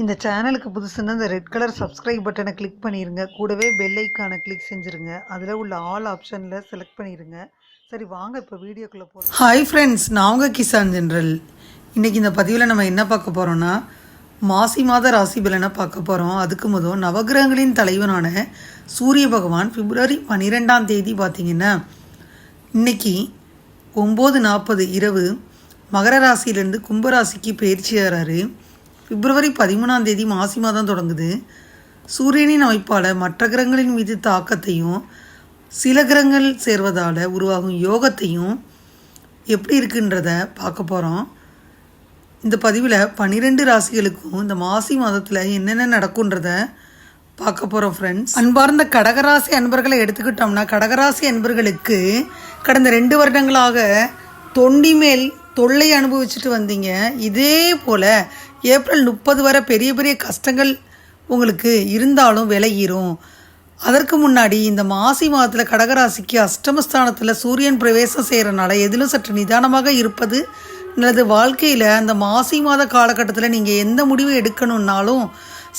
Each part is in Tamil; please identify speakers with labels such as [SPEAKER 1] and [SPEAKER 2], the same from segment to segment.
[SPEAKER 1] இந்த சேனலுக்கு புதுசுன்னா இந்த ரெட் கலர் சப்ஸ்கிரைப் பட்டனை கிளிக் பண்ணிடுங்க கூடவே பெல் ஐக்கானை கிளிக் செஞ்சுருங்க. அதில் உள்ள ஆல் ஆப்ஷனில் செலக்ட் பண்ணிடுங்க சரி வாங்க இப்போ வீடியோக்குள்ளே போகலாம் ஹாய் ஃப்ரெண்ட்ஸ் நான் உங்கள் கிசான் ஜென்ரல் இன்றைக்கி இந்த பதிவில் நம்ம என்ன பார்க்க போகிறோன்னா மாசி மாத ராசி பலனை பார்க்க போகிறோம் அதுக்கு முதல் நவகிரகங்களின் தலைவனான சூரிய பகவான் பிப்ரவரி பன்னிரெண்டாம் தேதி பார்த்தீங்கன்னா இன்னைக்கு ஒம்பது நாற்பது இரவு மகர ராசியிலேருந்து கும்பராசிக்கு பயிற்சி ஆகிறாரு பிப்ரவரி பதிமூணாம் தேதி மாசி மாதம் தொடங்குது. சூரியனின் அமைப்பால் மற்ற கிரகங்களின் மீது தாக்கத்தையும் சில கிரகங்கள் சேர்வதால் உருவாகும் யோகத்தையும் எப்படி இருக்குன்றத பார்க்க போகிறோம் இந்த பதிவில் பன்னிரெண்டு ராசிகளுக்கும் இந்த மாசி மாதத்தில் என்னென்ன நடக்கும்ன்றத பார்க்க போகிறோம் ஃப்ரெண்ட்ஸ் அன்பார்ந்த கடகராசி அன்பர்களை எடுத்துக்கிட்டோம்னா கடகராசி அன்பர்களுக்கு கடந்த ரெண்டு வருடங்களாக தொண்டி மேல் தொல்லை அனுபவிச்சுட்டு வந்தீங்க. இதே போல் ஏப்ரல் முப்பது வரை பெரிய பெரிய கஷ்டங்கள் உங்களுக்கு இருந்தாலும் விலகிரும். அதற்கு முன்னாடி இந்த மாசி மாதத்தில் கடகராசிக்கு அஷ்டமஸ்தானத்தில் சூரியன் பிரவேசம் செய்கிறனால எதிலும் சற்று நிதானமாக இருப்பது நல்லது. வாழ்க்கையில் அந்த மாசி மாத காலகட்டத்தில் நீங்கள் எந்த முடிவு எடுக்கணுன்னாலும்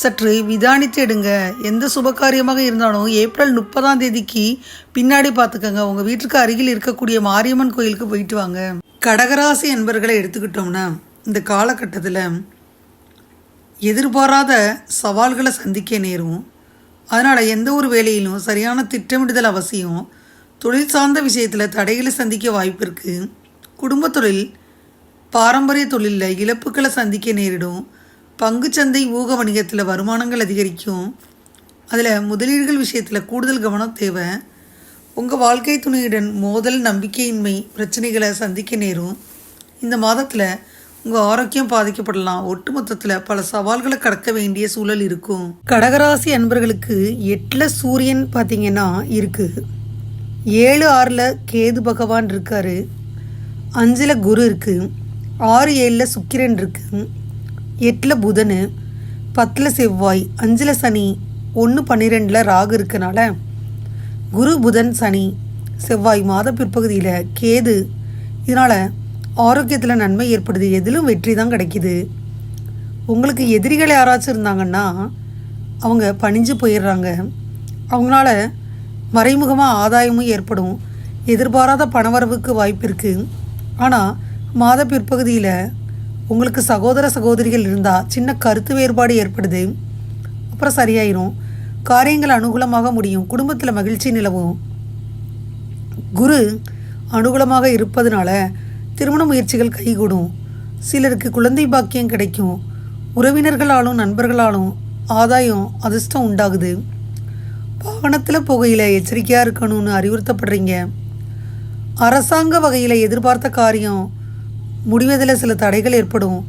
[SPEAKER 1] சற்று விதானித்து எடுங்க. எந்த சுபகாரியமாக இருந்தாலும் ஏப்ரல் முப்பதாம் தேதிக்கு பின்னாடி பார்த்துக்கோங்க. உங்கள் வீட்டுக்கு அருகில் இருக்கக்கூடிய மாரியம்மன் கோயிலுக்கு போயிட்டு வாங்க. கடகராசி என்பர்களை எடுத்துக்கிட்டோம்னா இந்த காலகட்டத்தில் எதிர்பாராத சவால்களை சந்திக்க நேரும். அதனால் எந்த ஒரு வேலையிலும் சரியான திட்டமிடுதல் அவசியம். தொழில் சார்ந்த விஷயத்தில் தடைகளை சந்திக்க வாய்ப்பு இருக்குது குடும்ப தொழில் பாரம்பரிய தொழிலில் இழப்புகளை சந்திக்க நேரிடும். பங்குச்சந்தை ஊக வணிகத்தில் வருமானங்கள் அதிகரிக்கும். அதில் முதலீடுகள் விஷயத்தில் கூடுதல் கவனம் தேவை. உங்கள் வாழ்க்கை துணையுடன் மோதல் நம்பிக்கையின்மை பிரச்சனைகளை சந்திக்க நேரும். இந்த மாதத்தில் உங்கள் ஆரோக்கியம் பாதிக்கப்படலாம். ஒட்டுமொத்தத்தில் பல சவால்களை கடக்க வேண்டிய சூழல் இருக்கும். கடகராசி அன்பர்களுக்கு எட்டில் சூரியன் பார்த்தீங்கன்னா இருக்குது ஏழு ஆறில் கேது பகவான் இருக்கார். அஞ்சில் குரு இருக்குது ஆறு ஏழில் சுக்கிரன் இருக்குது எட்டில் புதன். பத்தில் செவ்வாய். அஞ்சில் சனி. ஒன்று பன்னிரெண்டில் ராகு இருக்கனால குரு புதன் சனி. செவ்வாய் மாத பிற்பகுதியில் கேது. இதனால் ஆரோக்கியத்தில் நன்மை ஏற்படுது. எதிலும் வெற்றி தான் கிடைக்கிது. உங்களுக்கு எதிரிகள் யாராச்சும் இருந்தாங்கன்னா அவங்க பணிஞ்சு போயிடுறாங்க. அவங்களால மறைமுகமாக ஆதாயமும் ஏற்படும். எதிர்பாராத பணவரவுக்கு வாய்ப்பு இருக்குது ஆனால் மாத பிற்பகுதியில் உங்களுக்கு சகோதர சகோதரிகள் இருந்தால் சின்ன கருத்து வேறுபாடு ஏற்படுது. அப்புறம் சரியாயிரும். காரியங்கள் அனுகூலமாக முடியும். குடும்பத்தில் மகிழ்ச்சி நிலவும். குரு அனுகூலமாக இருப்பதனால திருமண முயற்சிகள் கைகூடும். சிலருக்கு குழந்தை பாக்கியம் கிடைக்கும். உறவினர்களாலும் நண்பர்களாலும் ஆதாயம் அதிர்ஷ்டம் உண்டாகுது. வாகனத்தில் புகையில் எச்சரிக்கையாக இருக்கணும்னு அறிவுறுத்தப்படுறீங்க. அரசாங்க வகையில் எதிர்பார்த்த காரியம் முடிவதில் சில தடைகள் ஏற்படும்.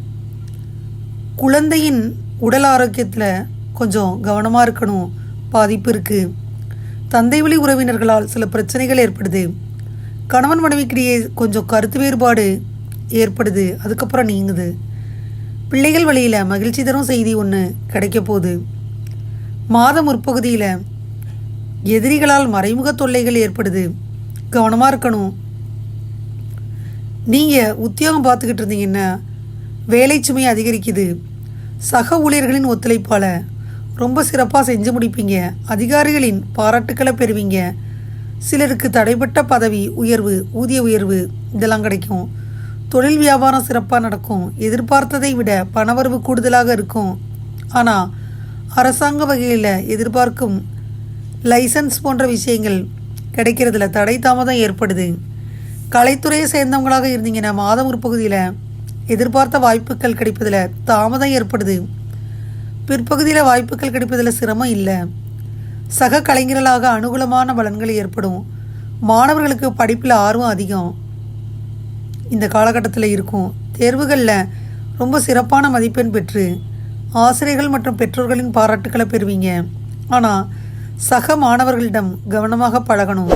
[SPEAKER 1] குழந்தையின் உடல் ஆரோக்கியத்தில் கொஞ்சம் கவனமாக இருக்கணும். பாதிப்பு இருக்குது தந்தை வழி உறவினர்களால் சில பிரச்சனைகள் ஏற்படுது. கணவன் மனைவிக்கிடையே கொஞ்சம் கருத்து வேறுபாடு ஏற்படுது. அதுக்கப்புறம் நீங்குது. பிள்ளைகள் வழியில் மகிழ்ச்சி தரும் செய்தி ஒன்று கிடைக்க போகுது. மாதம் முற்பகுதியில் எதிரிகளால் மறைமுக தொல்லைகள் ஏற்படுது. கவனமாக இருக்கணும். நீங்கள் உத்தியோகம் பார்த்துக்கிட்டு இருந்தீங்கன்னா வேலை சுமை அதிகரிக்குது. சக ஊழியர்களின் ஒத்துழைப்பால் ரொம்ப சிறப்பாக செஞ்சு முடிப்பீங்க. அதிகாரிகளின் பாராட்டுக்களை பெறுவீங்க. சிலருக்கு தடைப்பட்ட பதவி உயர்வு ஊதிய உயர்வு இதெல்லாம் கிடைக்கும். தொழில் வியாபாரம் சிறப்பாக நடக்கும். எதிர்பார்த்ததை விட பணவரவு கூடுதலாக இருக்கும். ஆனால் அரசாங்க வகையில் எதிர்பார்க்கும் லைசன்ஸ் போன்ற விஷயங்கள் கிடைக்கிறதுல தடை தாமதம் ஏற்படுது. கலைத்துறையை சேர்ந்தவங்களாக இருந்தீங்கன்னா மாதம் ஒரு பகுதியில் எதிர்பார்த்த வாய்ப்புகள் கிடைப்பதில் தாமதம் ஏற்படுது. பிற்பகுதியில் வாய்ப்புகள் கிடைப்பதில் சிரமம் இல்லை. சக கலைஞர்களாக அனுகூலமான பலன்கள் ஏற்படும். மாணவர்களுக்கு படிப்பில் ஆர்வம் அதிகம். இந்த காலகட்டத்தில் இருக்கும். தேர்வுகளில் ரொம்ப சிறப்பான மதிப்பெண் பெற்று ஆசிரியர்கள் மற்றும் பெற்றோர்களின் பாராட்டுக்களை பெறுவீங்க. ஆனால் சக மாணவர்களிடம் கவனமாக பழகணும்.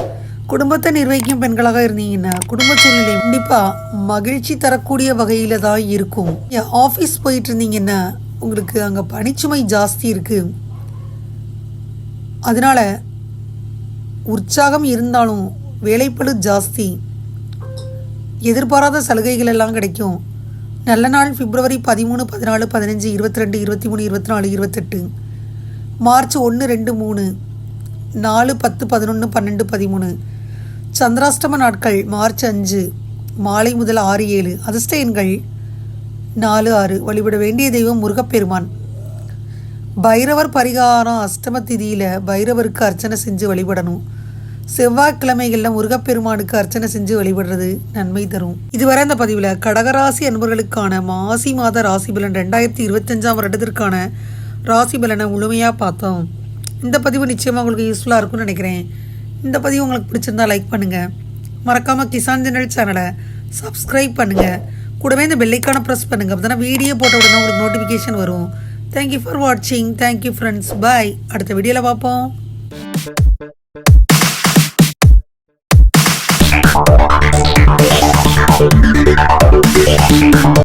[SPEAKER 1] குடும்பத்தை நிர்வகிக்கும் பெண்களாக இருந்தீங்கன்னா குடும்ப சூழ்நிலை கண்டிப்பாக மகிழ்ச்சி தரக்கூடிய வகையில் தான் இருக்கும் ஆஃபீஸ் போயிட்டு இருந்தீங்கன்னா உங்களுக்கு அங்கே பணிச்சுமை ஜாஸ்தி இருக்குது அதனால் உற்சாகம் இருந்தாலும் வேலைப்பளு ஜாஸ்தி. எதிர்பாராத சலுகைகள் எல்லாம் கிடைக்கும். நல்ல நாள் பிப்ரவரி பதிமூணு பதினாலு பதினஞ்சு இருபத்தி ரெண்டு இருபத்தி மூணு இருபத்தி நாலு இருபத்தெட்டு. மார்ச் ஒன்று ரெண்டு மூணு. நாலு பத்து பதினொன்று பன்னெண்டு பதிமூணு. சந்திராஷ்டம நாட்கள் மார்ச் அஞ்சு மாலை முதல் ஆறு ஏழு. அதிர்ஷ்ட எண்கள் நாலு ஆறு. வழிபட வேண்டிய தெய்வம் முருகப்பெருமான். பைரவர் பரிகாரம் அஷ்டம திதியில் பைரவருக்கு அர்ச்சனை செஞ்சு வழிபடணும். செவ்வாய்க்கிழமைகளில் முருகப்பெருமானுக்கு அர்ச்சனை செஞ்சு வழிபடுறது நன்மை தரும். இதுவரை இந்த பதிவில் கடகராசி அன்பர்களுக்கான மாசி மாத ராசி பலன் ரெண்டாயிரத்தி இருபத்தஞ்சாம் வருடத்திற்கான ராசி பலனை முழுமையாக பார்த்தோம். இந்த பதிவு நிச்சயமாக உங்களுக்கு யூஸ்ஃபுல்லாக இருக்கும்னு நினைக்கிறேன். இந்த பதிவு உங்களுக்கு பிடிச்சிருந்தா லைக் பண்ணுங்கள் மறக்காமல் கிசான் ஜெனரல் சேனலை சப்ஸ்கிரைப் பண்ணுங்கள் கூடவே இந்த பெல்லைக்கான ப்ரெஸ் பண்ணுங்கள் அப்போ வீடியோ போட்ட உடனே உங்களுக்கு நோட்டிஃபிகேஷன் வரும். தேங்க்யூ ஃபார் வாட்சிங் தேங்க்யூ ஃப்ரெண்ட்ஸ் பாய் அடுத்த வீடியோவில் பார்ப்போம்.